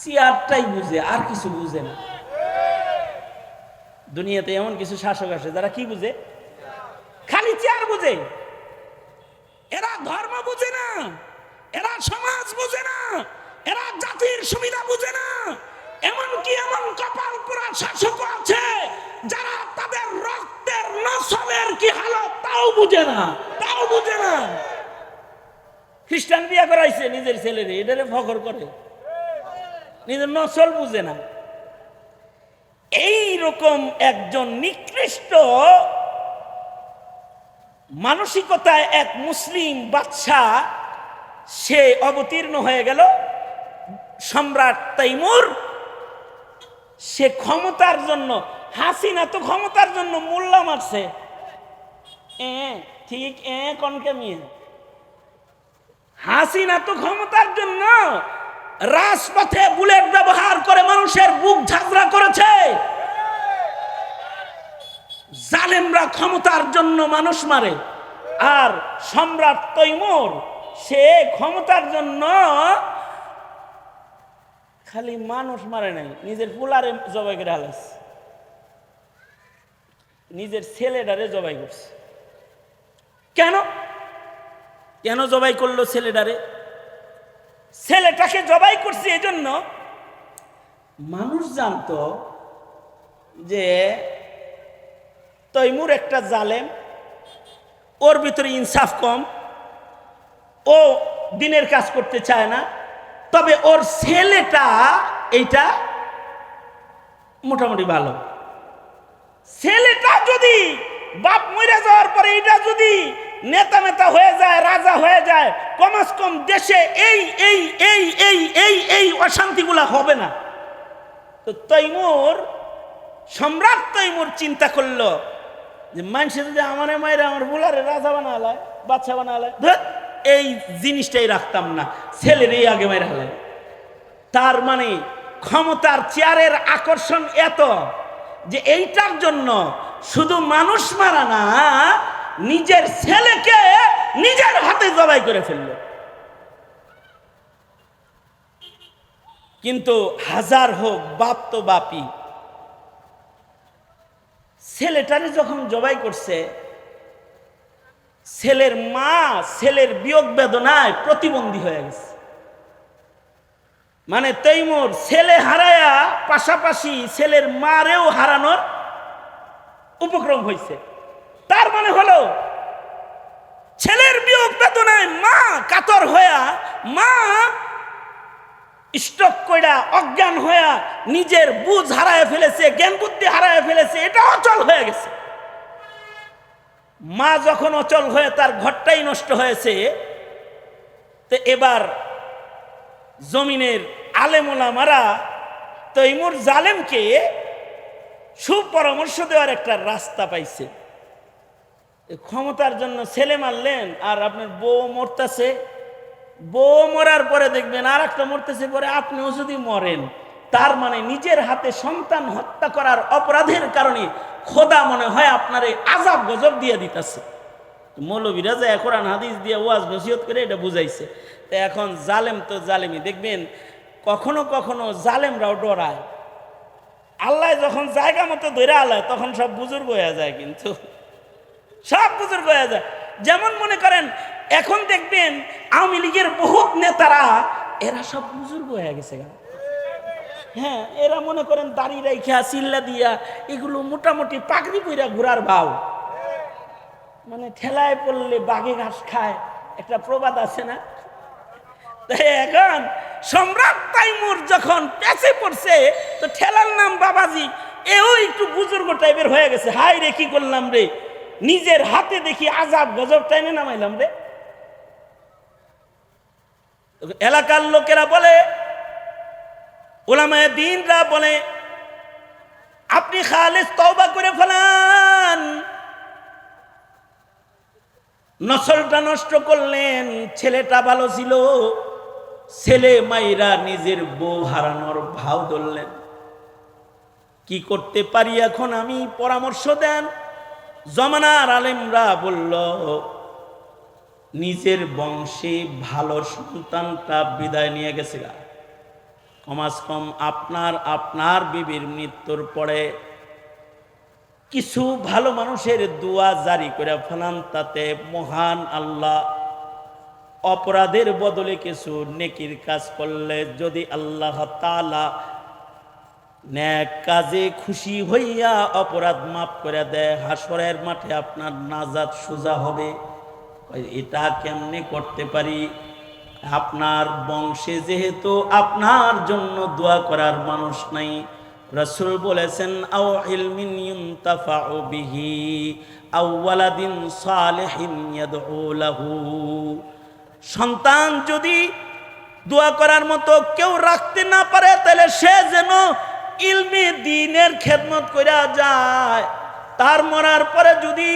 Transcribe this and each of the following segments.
চেয়ারটাই বুঝে, আর কিছু বুঝে না। দুনিয়াতে এমন কিছু শাসক আছে, যারা কি বুঝে? খালি চেয়ার বুঝে। এরা ধর্ম বুঝে না, এরা সমাজ বুঝে না, এরা জাতির সুবিধা বুঝে না। এমনকি এমন কপাল পোড়া শাসক আছে, যারা তাদের রক্তের নসলের কি হালত তাও বুঝে না, তাও বুঝে না। খ্রিস্টান বিয়া করাইছে নিজের ছেলেরে, এটারে ফখর করে। নিজের নসল বুঝে না। এই রকম একজন নিকৃষ্ট মানসিকতায় এক মুসলিম বাদশাহ, সে অবতীর্ণ হয়ে গেল। সম্রাট তাইমুর, সে ক্ষমতার জন্য, হাসিনা তো ক্ষমতার জন্য মোল্লা মারছে। এ, ঠিক এ, কনকে মিয়া। হাসিনা তো ক্ষমতার জন্য রাজপথে বুলেট ব্যবহার করে মানুষের বুক ঝাঁঝরা করেছে। জালেমরা ক্ষমতার জন্য মানুষ মারে, আর সম্রাট তৈমুর, সে ক্ষমতার জন্য খালি মানুষ মারে নাই, নিজের পুলারে জবাই করে হালাইছে। নিজের ছেলেটারে জবাই করছে। কেন? কেন জবাই করল ছেলেটারে? ছেলেটাকে জবাই করছে এই জন্য মানুষ জানতো যে তৈমুর একটা জালেম, ওর ভিতরে ইনসাফ কম, ও দিনের কাজ করতে চায় না, তবে ওর ছেলেটা এইটা মোটামুটি ভালো। ছেলেটা যদি বাপ মরে যাওয়ার পরে এটা যদি নেতা নেতা হয়ে যায়, রাজা হয়ে যায়, কমাস কম দেশে এই এই এই এই এই এই অশান্তিগুলা হবে না। তো তৈমুর, সম্রাট তৈমুর চিন্তা করল যে, মানুষে যদি আমার মায়ের আমার বুলারে রাজা বানালায় বাচ্চা বানালায়, ধর, এই জিনিসটাই রাখতাম না ছেলের এই আগে মেরে হালায় তার মানে ক্ষমতার চেয়ারের আকর্ষণ এত যে, এইটার জন্য শুধু মানুষ মারা না নিজের ছেলেকে নিজের হাতে জবাই করে ফেলল। কিন্তু হাজার হোক, বাপ তো বাপি ছেলেটারে যখন জবাই করছে, ছেলের মা ছেলের বিয়োগ বেদনায় প্রতিবন্ধী হয়ে গেছে। মানে তৈমুর ছেলে হারায়া পাশাপাশি ছেলের মারেও হারানোর উপক্রম হয়েছে তার মানে হলো, ছেলের বিয়োগ বেদনায় মা কাতর হইয়া, মা স্টক কইরা অজ্ঞান হইয়া নিজের বুঝ হারায় ফেলেছে, জ্ঞান বুদ্ধি হারায় ফেলেছে, এটা অচল হয়ে গেছে। মা যখন অচল হয়ে তার ঘরটাই নষ্ট হয়েছে, তো এবার জমিনের আলেমোলা মারা তৈমুর জালেমকে সুপরামর্শ দেওয়ার একটা রাস্তা পাইছে। ক্ষমতার জন্য ছেলে মারলেন, আর আপনার বউ মরতেছে। বউ মরার পরে দেখবেন আর একটা মরতেছে পরে আপনিও যদি মরেন, তার মানে নিজের হাতে সন্তান হত্যা করার অপরাধের কারণে খোদা মনে হয় আপনার এই আজাব গজব দিয়ে দিতেছে। মৌলবীরা যায় কোরআন, হাদিস দিয়ে ওয়াজ, নসিহত করে এটা বুঝাইছে। তো এখন জালেম তো জালেমি দেখবেন কখনো কখনো জালেমরাও ডরায়। আল্লাহ যখন জায়গা মতো ধরে আলায়, তখন সব বুজুর্গ হয়ে যায় কিন্তু। সব বুজুর্গ হয়ে যায়। যেমন মনে করেন, এখন দেখবেন আওয়ামী লীগের বহু নেতারা, এরা সব বুজুর্গ হয়ে গেছে হ্যাঁ এরা মনে করেন দাড়ি রাইখা চিল্লা দিয়া, এগুলো মোটামুটি পাগড়ি পইরা ঘোরার ভাও মানে ঠেলায় পড়লে বাঘে ঘাস খায়, একটা প্রবাদ আছে না? তাই এখন সম্রাট তাইমুর যখন পেছে পড়ছে, তো ঠেলার নাম বাবাজি, এও একটু বুজুর্গ টাইপের হয়ে গেছে। হাই রে, কি করলাম রে? নিজের হাতে দেখি আজাব গজব টাইমে নামাইলাম রে। এলাকার লোকেরা বলে, ওলামায় দিনরা বলে, আপনি খালেস তওবা করে ফেলান। নসলটা নষ্ট করলেন, ছেলেটা ভালো ছিল। ছেলে মাইরা নিজের বউ হারানোর ভাও ধরলেন। কি করতে পারি এখন আমি? পরামর্শ দেন। জমানার আলেমরা বলল, নিজের বংশে ভালো সন্তানটা বিদায় নিয়ে গেছে কমাস কম আপনার আপনার বিবির মৃত্যুর পরে কিছু ভালো মানুষের দোয়া জারি করে ফেলান, তাতে মহান আল্লাহ অপরাধের বদলে কিছু নেকির কাজ করলে যদি আল্লাহ তালা ন্যাক কাজে খুশি হইয়া অপরাধ মাফ করে দেয়, হাসরের মাঠে আপনার নাজাত সোজা হবে। এটা কেমনে করতে পারি? আপনার বংশে যেহেতু আপনার জন্য দোয়া করার মানুষ নাই, রসুল বলেছেন, আও ইলমিন ইউনতাফাউ বিহি আও ওয়ালাদিন সালিহিন সন্তান যদি দোয়া করার মতো কেউ রাখতে না পারে, তাহলে সে যেন ইলমে দিনের খেদমত করা যায়, তার মরার পরে যদি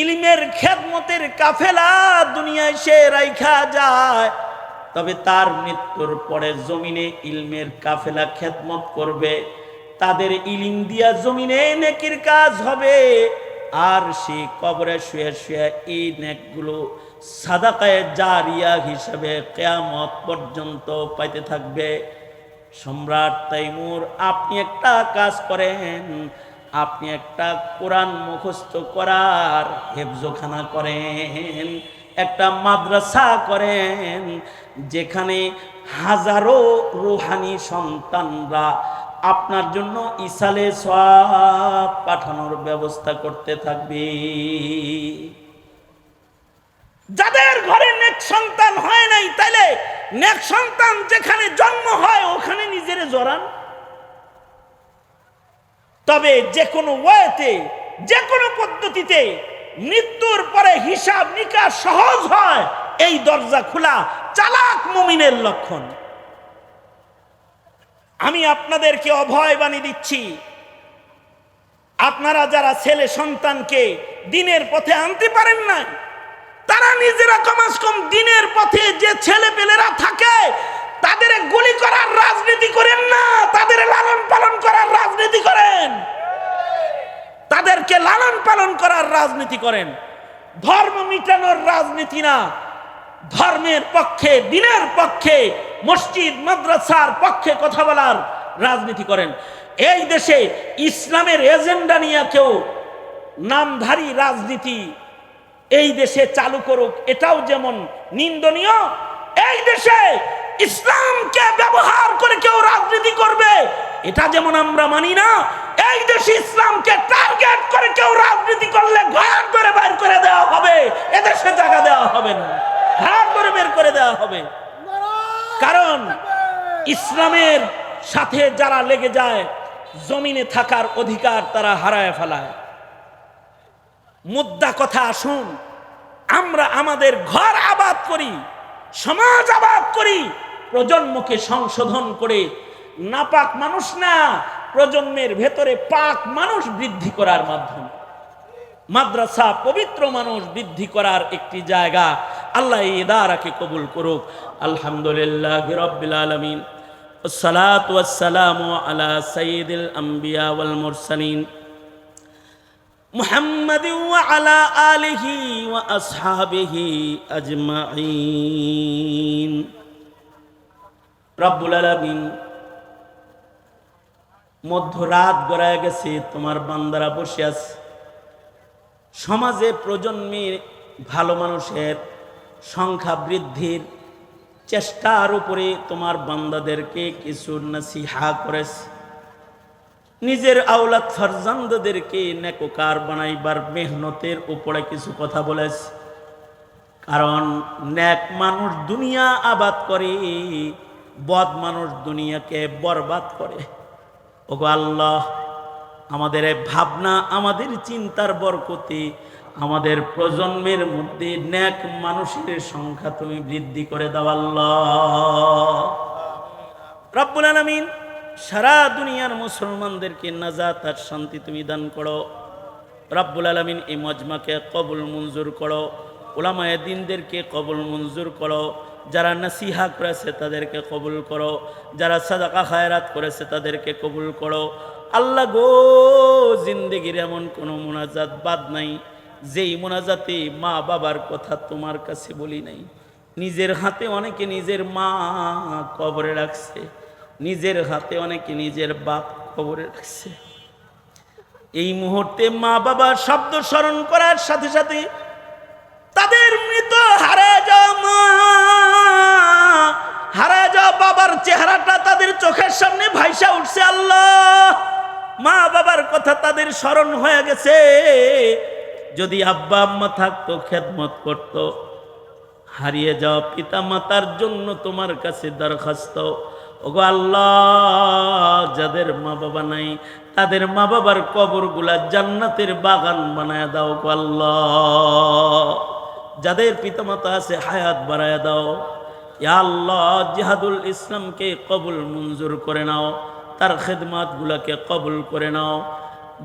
ইলমের খেদমতের কাফেলা দুনিয়ায় সে রাইখা যায়, তবে তার মৃত্যুর পরে জমিনে ইলমের কাফেলা খেদমত করবে, তাদের ইলিম দিয়া জমিনে নেকির কাজ হবে, আর সে কবরে শুয়ে শুয়ে এই নেকগুলো সাদাকায়ে জারিয়া হিসাবে কেয়ামত পর্যন্ত পাইতে থাকবে। সম্রাট তাইমুর, আপনি একটা কাজ করেন। আপনি একটা কোরআন মুখস্থ করার হেফজোখানা করেন, একটা মাদ্রাসা করেন, যেখানে হাজারো রুহানি সন্তানরা আপনার জন্য ইসালে সব পাঠানোর ব্যবস্থা করতে থাকবে। যাদের ঘরে নেক সন্তান হয় নাই, তাইলে নেক সন্তান যেখানে জন্ম হয়, ওখানে নিজের জড়ান তবে যে কোনো ওয়েতে, যে কোনো পদ্ধতিতে মৃত্যুর পরে হিসাব নিকাশ সহজ হয়, এই দরজা খোলা চালাক মুমিনের লক্ষণ। আমি আপনাদেরকে অভয় বাণী দিচ্ছি, আপনারা যারা ছেলে সন্তানকে দিনের পথে আনতে পারেন না তারা নিজেরা কমাস কম দিনের পথে যে ছেলে পেলেরা থাকে, তাদের গুলি করার রাজনীতি করেন না, তাদের লালন পালন করার রাজনীতি করেন। তাদেরকে লালন পালন করার রাজনীতি করেন। ধর্ম মিটানোর রাজনীতি না। ধর্মের পক্ষে, দিনের পক্ষে, মসজিদ, মাদ্রাসার পক্ষে কথা বলার রাজনীতি করেন। এই দেশে ইসলামের এজেন্ডা নিয়ে কেউ নামধারী রাজনীতি এই দেশে চালু করুক, এটাও যেমন নিন্দনীয়, এই দেশে ইসলামকে ব্যবহার করে কেউ রাজনীতি করবে, এটা যেমন আমরা মানি না, এই দেশে ইসলামকে টার্গেট করে কেউ রাজনীতি করলে ঘর করে বের করে দেওয়া হবে, এদেশে জায়গা দেওয়া হবে না ঘর করে বের করে দেওয়া হবে। কারণ ইসলামের সাথে যারা লেগে যায়, জমিনে থাকার অধিকার তারা হারায় ফেলায়। মুদ্রা কথা আসুন আমরা আমাদের ঘর আবাদ করি সমাজ আবাদ করি প্রজন্মকে সংশোধন করে নাপাক মানুষ না প্রজন্মের ভেতরে পাক মানুষ বৃদ্ধি করার মাধ্যমে মাদ্রাসা পবিত্র মানুষ বৃদ্ধি করার একটি জায়গা আল্লাহ এই ইদারাকে কবুল করুক আলহামদুলিল্লাহ রব্বিল আলমিন الصلاة والسلام على سيد الأنبياء والمرسلين محمد وعلى آله وأصحابه أجمعين رب العالمين মধ্যরাত গড়ায় গেছে তোমার বান্দারা বসে আছে সমাজে প্রজন্মের ভালো মানুষের সংখ্যা বৃদ্ধির চেষ্টার উপরে তোমার বান্দাদেরকে কিছু নসিহা করেছে নিজের আওলাদ ফরজান্দদেরকে নেকোকার বানাইবার মেহনতের উপরে কিছু কথা বলেছে। কারণ ন্যাক মানুষ দুনিয়া আবাদ করে বদ মানুষ দুনিয়াকে বরবাদ করে। ওগো আল্লাহ আমাদের ভাবনা আমাদের চিন্তার বরকতে আমাদের প্রজন্মের মধ্যে ন্যাক মানুষের সংখ্যা তুমি বৃদ্ধি করে দাও আল্লাহ। রব্বুল আলামিন সারা দুনিয়ার মুসলমানদেরকে নাজাত আর শান্তি তুমি দান করো। রাব্বুল আলমিন এই মজমাকে কবুল মঞ্জুর করো। ওলামায় দিনদেরকে কবুল মঞ্জুর করো। যারা নাসিহা করেছে তাদেরকে কবুল করো। যারা সাদাকা খায়রাত করেছে তাদেরকে কবুল করো। আল্লাহ গো, জিন্দেগির এমন কোনো মোনাজাত বাদ নাই। যেই মোনাজাতে মা বাবার কথা তোমার কাছে বলি নাই। নিজের হাতে অনেকে নিজের মা কবরে রাখছে। নিজের হাতে অনেকে নিজের বাপ কবরে রাখছে। এই মুহূর্তে মা বাবার শব্দ স্মরণ করার সাথে সাথে তাদের মৃত হারা যাওয়া মা হারা যাওয়া বাবার চেহারাটা তাদের চোখের সামনে ভাইসা উঠছে, আল্লাহ! মা বাবার কথা তাদের স্মরণ হয়ে গেছে। যদি আব্বা আম্মা থাকতো, খেদমত করতো, হারিয়ে যাওয়া পিতা মাতার জন্য তোমার কাছে দরখাস্ত ওগো আল্লাহ, যাদের মা বাবা নাই, তাদের মা বাবার কবরগুলা জান্নাতের বাগান বানায় দাও গো আল্লাহ। যাদের পিতামাতা আছে, হায়াত বাড়ায় দাও। আল্লাহ, জিহাদুল ইসলামকে কবুল মঞ্জুর করে নাও, তার খেদমাতগুলোকে কবুল করে নাও।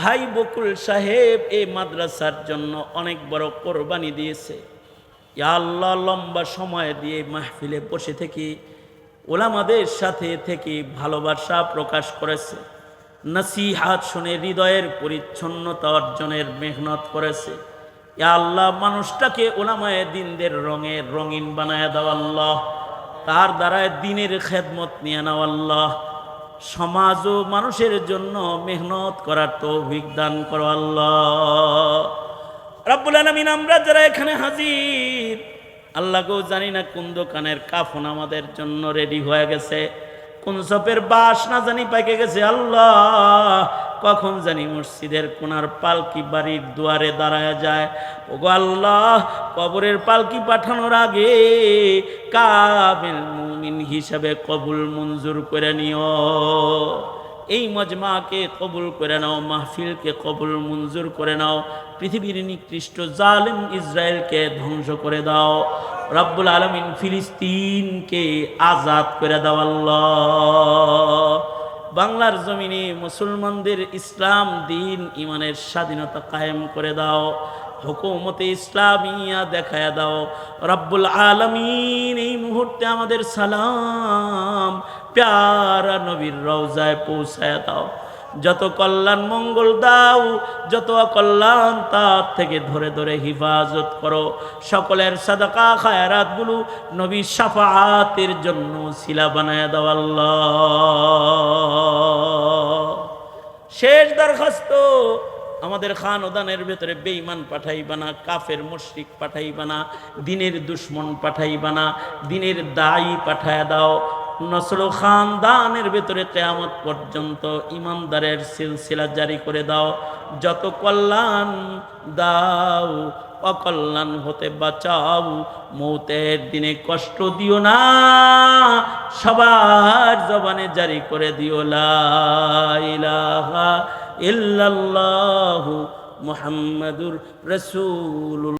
ভাই বকুল সাহেব এই মাদ্রাসার জন্য অনেক বড় কোরবানি দিয়েছে। ইয়া আল্লাহ, লম্বা সময় দিয়ে মাহফিলে বসে থেকে ওলামাদের সাথে থেকে ভালোবাসা প্রকাশ করেছে। নসিহাত শুনে হৃদয়ের পরিচ্ছন্নতা অর্জনের মেহনত করেছে। আল্লাহ, মানুষটাকে ওলামায় দিনদের রঙে রঙিন বানায় দাও আল্লাহ। তার দ্বারায় দিনের খেদমত নিয়ে নাও আল্লাহ। সমাজ ও মানুষের জন্য মেহনত করার তৌফিক দান করো আল্লাহ। রাব্বুল আলামিন, আমরা যারা এখানে হাজির আল্লাহকেও জানি না কোন দোকানের কাফন আমাদের জন্য রেডি হয়ে গেছে। কোন সপের বাস না জানি পাইকে গেছে। আল্লাহ, কখন জানি মসজিদের কোনার পালকি বাড়ির দুয়ারে দাঁড়ায় যায়। ওগো আল্লাহ, কবরের পালকি পাঠানোর আগে কাবিল মুমিন হিসাবে কবুল মঞ্জুর করে নিও। এই মজমাকে কবুল করে নাও, মাহফিলকে কবুল মঞ্জুর করে নাও, পৃথিবীর নিকৃষ্ট জালিম ইসরায়েলকে ধ্বংস করে দাও। রব্বুল আলমিন ফিলিস্তিনকে আজাদ করে দাও আল্লাহ। বাংলার জমিনে মুসলমানদের ইসলাম দিন ইমানের স্বাধীনতা কায়েম করে দাও। হুকুমতে ইসলামিয়া দেখায় দাও। রব্বুল আলমিন এই মুহূর্তে আমাদের সালাম প্যারা নবীর রওজায় পৌঁছায় দাও। যত কল্যাণ মঙ্গল দাও, যত অকল্যাণ তার থেকে ধরে ধরে হিফাজত করো। সকলের সাদাকা খায়ারাতগুলো নবী সাফাতের জন্য শিলা বানায় দাও আল্লাহ। শেষ দরখাস্ত আমাদের খান ওদানের ভেতরে বেইমান পাঠাইবা না, কাফের মুশরিক পাঠাইবা না, দিনের দুশ্মন পাঠাইবা না, দিনের দায়ী পাঠায় দাও। নসর খানদানের ভেতরে কেয়ামত পর্যন্ত ইমানদারের সিলসিলা জারি করে দাও। যত কল্যাণ দাও, অকল্যাণ হতে বাঁচাও। মৌতের দিনে কষ্ট দিও না, সবার জবানে জারি করে দিও। লা ইলাহা ইল্লাল্লাহু মুহাম্মাদুর রাসূলুল্লাহ।